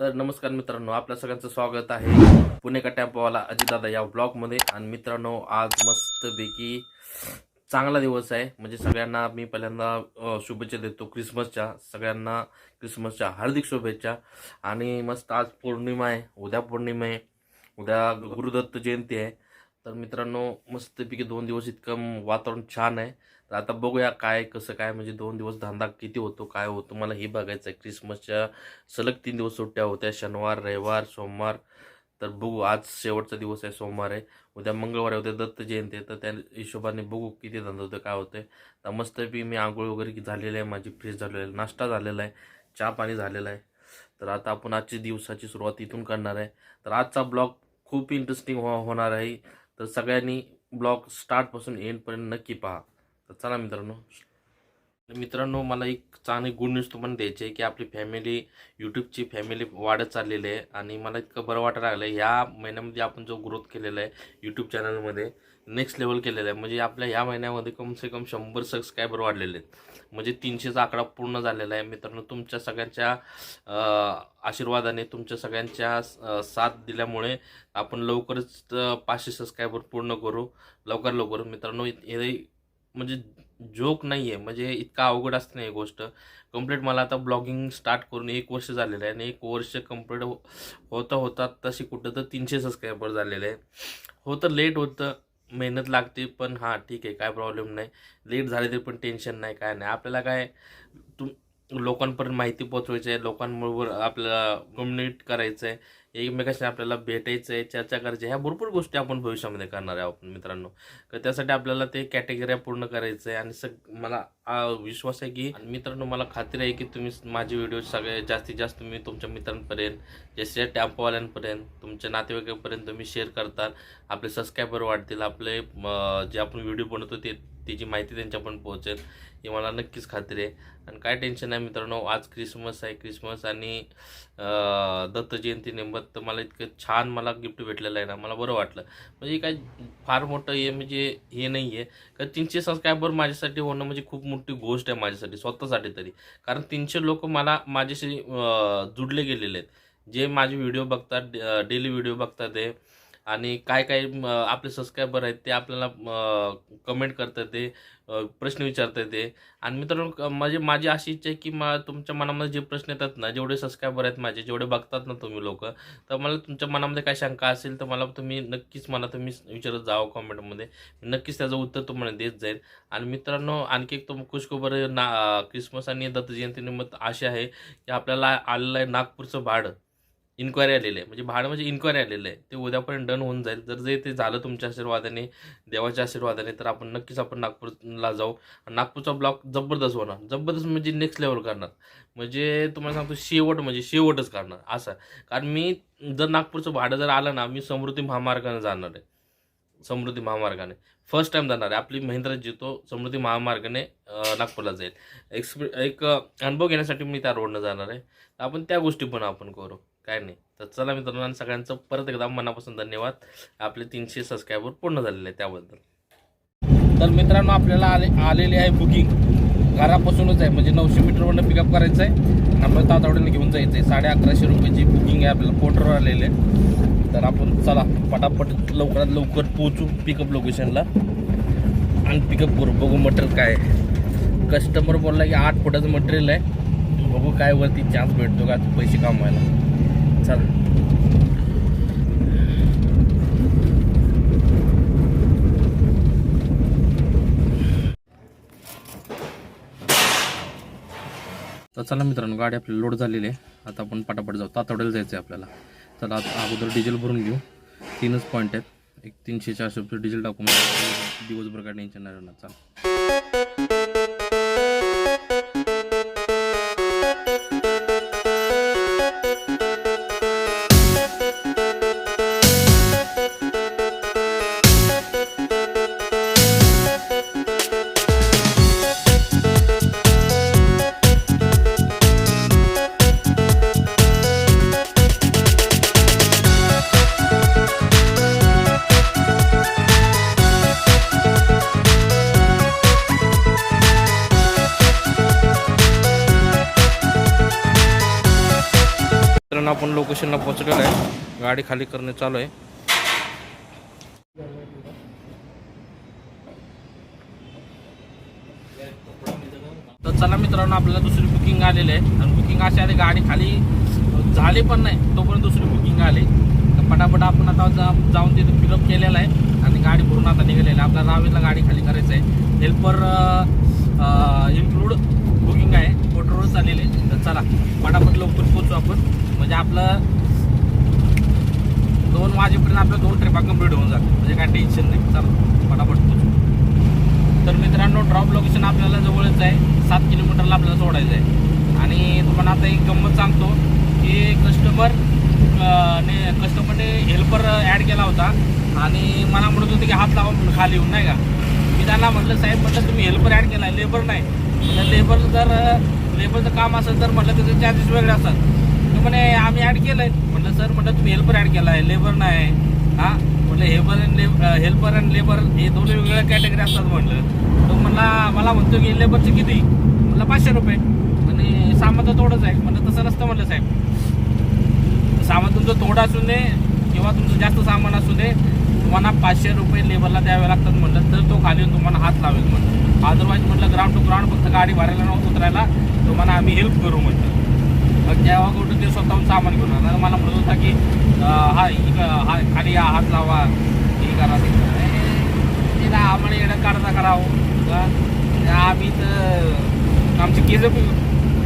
तर नमस्कार मित्रांनो आपल्या सगळ्यांचं स्वागत आहे पुणे का टॅम्पोवाला अजितदादा या ब्लॉगमध्ये. आणि मित्रांनो आज मस्तपैकी चांगला दिवस आहे. म्हणजे सगळ्यांना मी पहिल्यांदा शुभेच्छा देतो क्रिसमसच्या. सगळ्यांना क्रिसमसच्या हार्दिक शुभेच्छा. आणि मस्त आज पौर्णिमा आहे. उद्या पौर्णिमा आहे. उद्या गुरुदत्त जयंती आहे. तर मित्रांनो मस्तपैकी दोन दिवस इतकं वातावरण छान आहे. तर आता बघूया काय कसं काय म्हणजे दोन दिवस धंदा किती होतो काय होतो. मला हे बघायचं आहे क्रिसमसच्या सलग तीन दिवस सुट्ट्या होत्या शनिवार रविवार सोमवार. तर बघू आज शेवटचा दिवस आहे सोमवार आहे. उद्या मंगळवार आहे उद्या दत्त जयंती आहे. तर त्या हिशोबाने बघू किती धंदा होतं काय होतं तर मस्तपैकी मी आंघोळ वगैरे झालेलं आहे माझी फ्रेश झालेलं आहे नाश्ता झालेला आहे चहा पाणी झालेला आहे. तर आता आपण आजची दिवसाची सुरुवात इथून करणार आहे. तर आजचा ब्लॉग खूप इंटरेस्टिंग हो होणार आहे. तर सगळ्यांनी ब्लॉग स्टार्टपासून एंडपर्यंत नक्की पहा. तर चला मित्रांनो मित्रांनो मला एक चांगली गुड न्यूज तुम्हाला द्यायची आहे की आपली फॅमिली यूट्यूबची फॅमिली वाढत चाललेली आहे आणि मला इतकं बरं वाटायला लागलं आहे ह्या महिन्यामध्ये आपण जो ग्रोथ केलेला आहे यूट्यूब चॅनलमध्ये नेक्स्ट लेवल केलेलं आहे. म्हणजे आपल्या ह्या महिन्यामध्ये कम से कम शंभर सबस्क्रायबर वाढलेले आहेत. म्हणजे तीनशेचा आकडा पूर्ण झालेला आहे. मित्रांनो तुमच्या सगळ्यांच्या आशीर्वादाने तुमच्या सगळ्यांच्या साथ दिल्यामुळे आपण लवकरच पाचशे सबस्क्रायबर पूर्ण करू. लवकर लवकर. मित्रांनो हे म्हणजे जोक नाही आहे म्हणजे इतका अवघड असते नाही गोष्ट. कंप्लीट मला आता ब्लॉगिंग स्टार्ट करून एक वर्ष झालेलं आहे आणि एक वर्ष कंप्लीट हो होता होता तशी कुठं तर तीनशे सबस्क्रायबर झालेले आहे होतं लेट होतं मेहनत लागते पण हां ठीक आहे काय प्रॉब्लेम नाही. लेट झाले तरी पण टेन्शन नाही काय नाही. आपल्याला काय तुम लोकांपर्यंत माहिती पोचवायची आहे लोकांबरोबर आपल्याला कम्युनिकेट करायचं आहे. एकमेकाशी आपल्याला भेटायचं आहे चर्चा करायची आहे ह्या भरपूर गोष्टी आपण भविष्यामध्ये करणार आहे आपण मित्रांनो. तर त्यासाठी आपल्याला ते कॅटेगऱ्या पूर्ण करायचं आहे आणि सग मला विश्वास आहे की मित्रांनो मला खात्री आहे की तुम्ही माझे व्हिडिओ सगळे जास्तीत जास्त तुम्ही तुमच्या मित्रांपर्यंत जसे टॅम्पोवाल्यांपर्यंत तुमच्या नातेवाईकांपर्यंत तुम्ही शेअर करताल आपले सबस्क्रायबर वाढतील आपले जे आपण व्हिडिओ बनवतो ते त्याची माहिती त्यांच्यापर्यंत पोहोचेल. ही मला नक्कीच खात्री आहे. आणि काय टेन्शन आहे मित्रांनो आज क्रिसमस आहे क्रिसमस आणि दत्त जयंती मला इतकं छान मला गिफ्ट भेटलेलं आहे ना मला बरं वाटलं. म्हणजे काय फार मोठं हे म्हणजे हे नाही आहे का तीनशे सबस्क्रायबर माझ्यासाठी होणं म्हणजे खूप मोठी गोष्ट आहे माझ्यासाठी स्वतःसाठी तरी. कारण तीनशे लोक मला माझ्याशी जुडले गेलेले आहेत. जे माझे व्हिडिओ बघतात डेली व्हिडिओ बघतात ते आणि काय काय आपले सबस्क्रायबर आहेत ते आपल्याला कमेंट करता येते प्रश्न विचारता ते. आणि मित्रांनो क- माझी माझी अशी इच्छा आहे की मा तुमच्या मनामध्ये जे प्रश्न येतात ना जेवढे सबस्क्रायबर आहेत माझे जेवढे बघतात ना तुम्ही लोक तर मला तुमच्या मनामध्ये काय शंका असेल तर मला तुम्ही नक्कीच मला तुम्ही विचारत जावं कॉमेंटमध्ये नक्कीच त्याचं उत्तर तुम्हाला देत जाईल आणि मित्रांनो आणखी एक तुम खुशखबर ना क्रिसमस आणि दत्त जयंतीनिमित्त अशी आहे की आपल्याला आलेलं आहे नागपूरचं भाडं. इन्क्वायरी आलेलं आहे. म्हणजे भाडं म्हणजे इन्क्वायरी आलेलं आहे. ते उद्यापर्यंत डन होऊन जाईल. जर जे ते झालं तुमच्या आशीर्वादाने देवाच्या आशीर्वादाने तर आपण नक्कीच आपण नागपूरला जाऊ. आणि नागपूरचा ब्लॉक जबरदस्त होणार. जबरदस्त म्हणजे नेक्स्ट लेवल करणार. म्हणजे तुम्हाला सांगतो शेवट म्हणजे शेवटच करणार. असं. कारण मी जर नागपूरचं भाडं जर आलं ना मी समृद्धी महामार्गाने जाणार आहे. समृद्धी महामार्गाने. फर्स्ट टाइम जाणार आहे. आपली महिंद्रा जितो समृद्धी महामार्गाने नागपूरला जाईल. एक्सपी एक अनुभव घेण्यासाठी मी त्या रोडनं जाणार आहे. आपण त्या गोष्टी पण आपण करू. काय नाही. तर चला मित्रांनो आणि सगळ्यांचं परत एकदा मनापासून धन्यवाद. आपले तीनशे सबस्क्रायबर पूर्ण झालेले आहे त्याबद्दल. तर मित्रांनो आपल्याला आले आलेली आहे बुकिंग घरापासूनच आहे. म्हणजे नऊशे मीटरवरनं पिकअप करायचं आहे. आपण तातवड्याने घेऊन जायचं आहे साडे अकराशे रुपयाची बुकिंग आहे. आपल्याला पोर्टरवर आलेली आहे तर आपण चला पटापट लवकरात लवकर पोहोचू पिकअप लोकेशनला आणि पिकअप करू. बघू मटेरियल काय आहे. कस्टमर बोलला की आठ फुटाचं मटेरियल आहे. बघू काय वरती चान्स भेटतो का? पैसे कमवायला. चालेल तर चला मित्रांनो गाडी आपली लोड झालेली आहे. आता आपण पटापट जाऊ. तातवड्याला जायचं आहे आपल्याला. चला आता अगोदर डिझेल भरून घेऊ. तीनच पॉईंट आहेत. एक तीनशे चारशे रुपये डिझेल टाकून दिवसभर काय टेन्शन नाही राहणार. चला. मित्रांनो आपण लोकेशनला पोहोचलेलो आहे. गाडी खाली करणे चालू आहे. तर चला मित्रांनो आपल्याला दुसरी बुकिंग आलेली आहे. आणि बुकिंग अशी आली गाडी खाली झाली पण नाही तोपर्यंत दुसरी बुकिंग आली. तर पटापट आपण आता जा जाऊन तिथे फिलअप केलेला आहे आणि गाडी भरून आता निघालेली आहे. आपल्याला रावेला गाडी खाली करायचं आहे. हेल्पर इन्क्लूड बुकिंग आहे. मोटरवर चाललेली आहे. तर चला पटापट लवकर पोचू आपण. म्हणजे आपलं दोन वाजेपर्यंत आपल्या दोन ट्रिपा कंप्लीट होऊन जातील म्हणजे काय टेन्शन नाही. चालू पटापट पोचू तर मित्रांनो ड्रॉप लोकेशन आपल्याला जवळच आहे. सात किलोमीटरला आपल्याला सोडायचं आहे. आणि तुम्हाला आता एक गंमत सांगतो की कस्टमर ने कस्टमरने हेल्पर ॲड केला होता. आणि मला म्हणत होते की हात लावा म्हणून खाली येऊन नाही का? मी त्यांना म्हटलं साहेब म्हटलं तुम्ही हेल्पर ॲड केला आहे. लेबर नाही. लेबर जर लेबरचं काम असेल तर म्हटलं त्याचे चार्जेस वेगळे असतात. म्हणे आम्ही ॲड केलं आहे म्हटलं सर म्हटलं तुम्ही हेल्पर ॲड केला आहे. लेबर नाही हां? म्हटलं हेल्पर अँड लेब हेल्पर अँड लेबर हे दोन वेगवेगळ्या कॅटेगरी असतात म्हटलं. तो म्हणला मला म्हणतो की लेबरचे किती? म्हटलं पाचशे रुपये. आणि सामान तर थोडंच आहे. म्हटलं तसं नसतं म्हटलं साहेब. सामान तुमचं थोडं असू दे किंवा तुमचं जास्त सामान असू दे तुम्हाला पाचशे रुपये लेबरला द्यावे लागतात म्हटलं. तर तो खाली येऊन तुम्हाला हात लावेल म्हटलं. अदरवाईज म्हटलं ग्राउंड टू ग्राउंड फक्त गाडी भरायला न उतरायला. तुम्हाला आम्ही हेल्प करू म्हटलं. मग जेव्हा कुठं ते स्वतःहून सामान घेऊन आला मला म्हणत होता की हा हा खाली या, हात लावा. हे करा ते करा. ना आम्हाला येणं काढता करावं हो. का? आम्ही तर आमची केस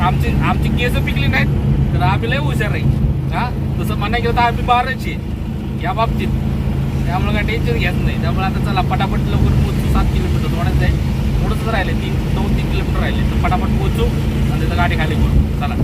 आमची आमची केस पिकली नाहीत. तर आम्ही लय हुशार आहे. हा? तसं म्हणाय होतं तर आम्ही बाराच आहे. या बाबतीत. त्यामुळे काय टेन्शन घेत नाही. त्यामुळे आता चला पटापट लवकर पोहोचू. सात किलोमीटर थोडंच आहे. थोडंच राहिले तीन दोन तीन किलोमीटर राहिले. तर पटापट पोहोचू. आणि तिथं गाडी खाली करू. चला.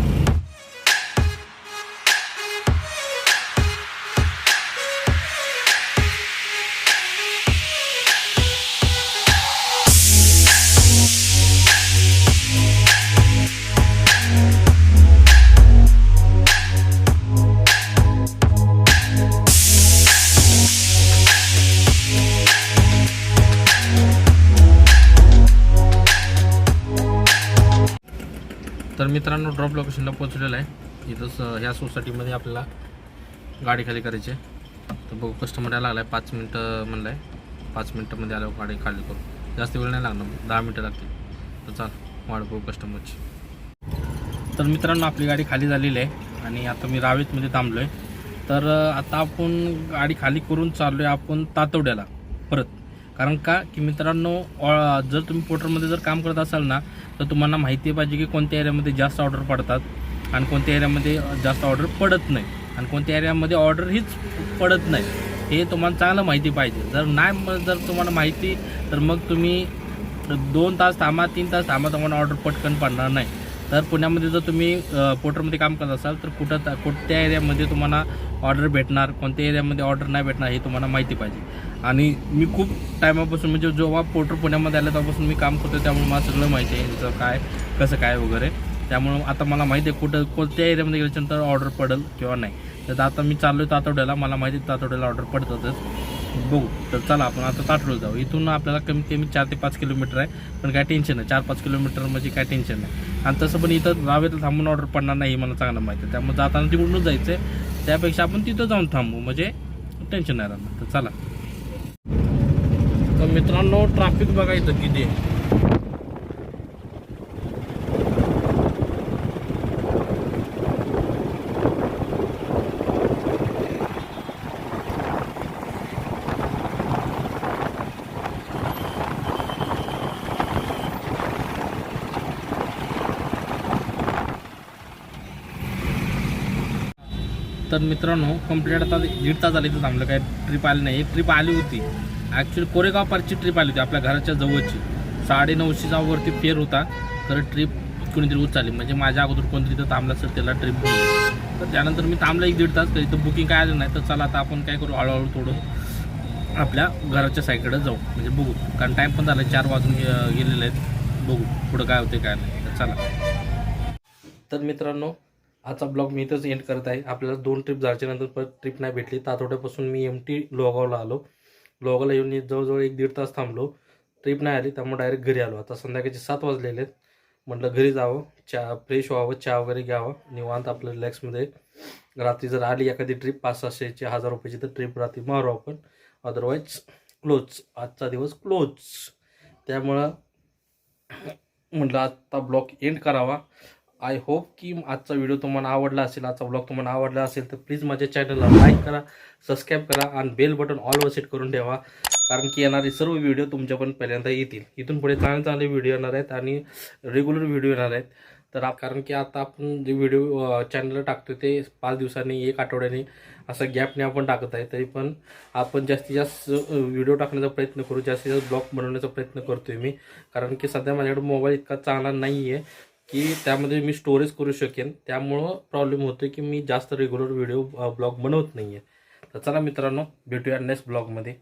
मित्रांनो ड्रॉप लोकेशनला पोहोचलेलं आहे. इथंच ह्या सोसायटीमध्ये आपल्याला गाडी खाली करायची आहे. तर बघू कस्टमर यायला लागला आहे पाच मिनटं म्हणलं आहे पाच मिनटामध्ये आल्यावर गाडी खाली करू. जास्त वेळ नाही लागणार. दहा मिनटं लागतील. तर चाल वाढ बघू कस्टमरची तर मित्रांनो आपली गाडी खाली झालेली आहे. आणि आता मी रावेतमध्ये थांबलो आहे तर आता आपण गाडी खाली करून चाललो आहे आपण तातवड्याला परत. कारण का? की मित्रांनो ऑ- जर तुम्ही पोर्टरमध्ये जर काम करत असाल ना तर तुम्हाला माहिती पाहिजे की कोणत्या एरियामध्ये जास्त ऑर्डर पडतात आणि कोणत्या एरियामध्ये जास्त ऑर्डर पडत नाही. आणि कोणत्या एरियामध्ये ऑर्डर हीच पडत नाही. हे तुम्हाला चांगलं माहिती पाहिजे. जर नाही जर तुम्हाला माहिती तर मग तुम्ही दोन तास थांबा तीन तास थांबा तुम्हाला ऑर्डर पटकन पडणार नाही. तर पुण्यामध्ये जर तुम्ही पोर्टरमध्ये काम करत असाल तर कुठं ता- कोणत्या एरियामध्ये तुम्हाला ऑर्डर भेटणार कोणत्या एरियामध्ये ऑर्डर नाही भेटणार हे तुम्हाला माहिती पाहिजे. आणि मी खूप टायमापासून म्हणजे जेव्हा पोर्टर पुण्यामध्ये आलं तेव्हापासून मी काम करतो त्यामुळे मला सगळं माहिती आहे याचं काय कसं काय वगैरे. त्यामुळं आता मला माहिती आहे कुठं कोणत्या एरियामध्ये गेल्याच्यानंतर ऑर्डर पडेल किंवा नाही. तर आता मी चाललो आहे तातवड्याला मला माहिती आहे तातवड्याला ऑर्डर पडतातच. बघू. तर चला आपण आता ताटोळ जाऊ. इथून आपल्याला कमीत कमी चार ते पाच किलोमीटर आहे. पण काय टेन्शन नाही. चार पाच किलोमीटर म्हणजे काय टेन्शन नाही. आणि तसं पण इथं रावेत थांबून ऑर्डर पडणार नाही हे मला चांगलं माहिती आहे. त्यामुळे जाताना तिकडूनच जायचं आहे त्यापेक्षा आपण तिथं जाऊन थांबू. म्हणजे टेन्शन नाही राहणार. तर चला. तर मित्रांनो ट्रॅफिक बघा इथं किती आहे. तर मित्रांनो कंप्लीट आता दीड तास झाली तर थांबलं काय ट्रिप आली नाही. एक ट्रिप आली होती. ॲक्च्युली कोरेगाव पार्कची ट्रिप आली होती आपल्या घराच्या जवळची. साडे नऊशेचा वरती फेर होता तर ट्रिप कोणीतरी उचलली. म्हणजे माझ्या अगोदर कोणतरी तर थांबलं असेल त्याला ट्रिप बोलली तर त्यानंतर मी थांबलं एक दीड तास तर इथं बुकिंग काय आलं नाही तर चला आता आपण काय करू हळूहळू थोडं आपल्या घराच्या साईडकडे जाऊ. म्हणजे बघू. कारण टाईम पण झाला चार वाजून गेलेले आहेत. बघू पुढं काय होते काय नाही. तर चला. तर मित्रांनो आजचा ब्लॉग मी इथंच एंड करत आहे. आपल्याला दोन ट्रिप जायच्या नंतर परत ट्रिप नाही भेटली. तर आठवड्यापासून मी एम टी लोगावला आलो. लोगावला येऊन जवळजवळ एक दीड तास थांबलो. ट्रिप नाही आली त्यामुळे डायरेक्ट घरी आलो. आता संध्याकाळचे सात वाजलेले आहेत. म्हटलं घरी जावं चहा फ्रेश व्हावं चहा वगैरे घ्यावं. निवांत आपलं रिलॅक्समध्ये रात्री जर आली एखादी ट्रिप पाच सहाशेची हजार रुपयाची तर ट्रिप रात्री मारू आपण. अदरवाईज क्लोज आजचा दिवस क्लोज त्यामुळं म्हटलं आत्ता ब्लॉग एंड करावा. आय होप की आजचा व्हिडिओ तुम्हाला आवडला असेल आजचा ब्लॉग तुम्हाला आवडला असेल तर प्लीज माझ्या चॅनलला लाईक करा सबस्क्राईब करा आणि बेल बटन ऑलवर सेट करून ठेवा. कारण की येणारे सर्व व्हिडिओ तुमच्यापर्यंत पहिल्यांदा येतील. इथून पुढे चांगले चांगले व्हिडिओ येणार आहेत आणि रेग्युलर व्हिडिओ येणार आहेत. तर कारण की आता आपण जे व्हिडिओ चॅनलला टाकतो ते पाच दिवसांनी एक आठवड्याने असं गॅपने आपण टाकत आहे. तरी पण आपण जास्तीत जास्त व्हिडिओ टाकण्याचा प्रयत्न करू जास्तीत जास्त ब्लॉग बनवण्याचा प्रयत्न करतोय मी. कारण की सध्या माझ्याकडे मोबाईल इतका चांगला नाही आहे की त्यामध्ये मी स्टोरेज करू शकेन. त्यामुळं प्रॉब्लेम होतो की मी जास्त रेग्युलर व्हिडिओ ब्लॉग बनवत नाही आहे तर चला मित्रांनो भेटूया नेक्स्ट ब्लॉगमध्ये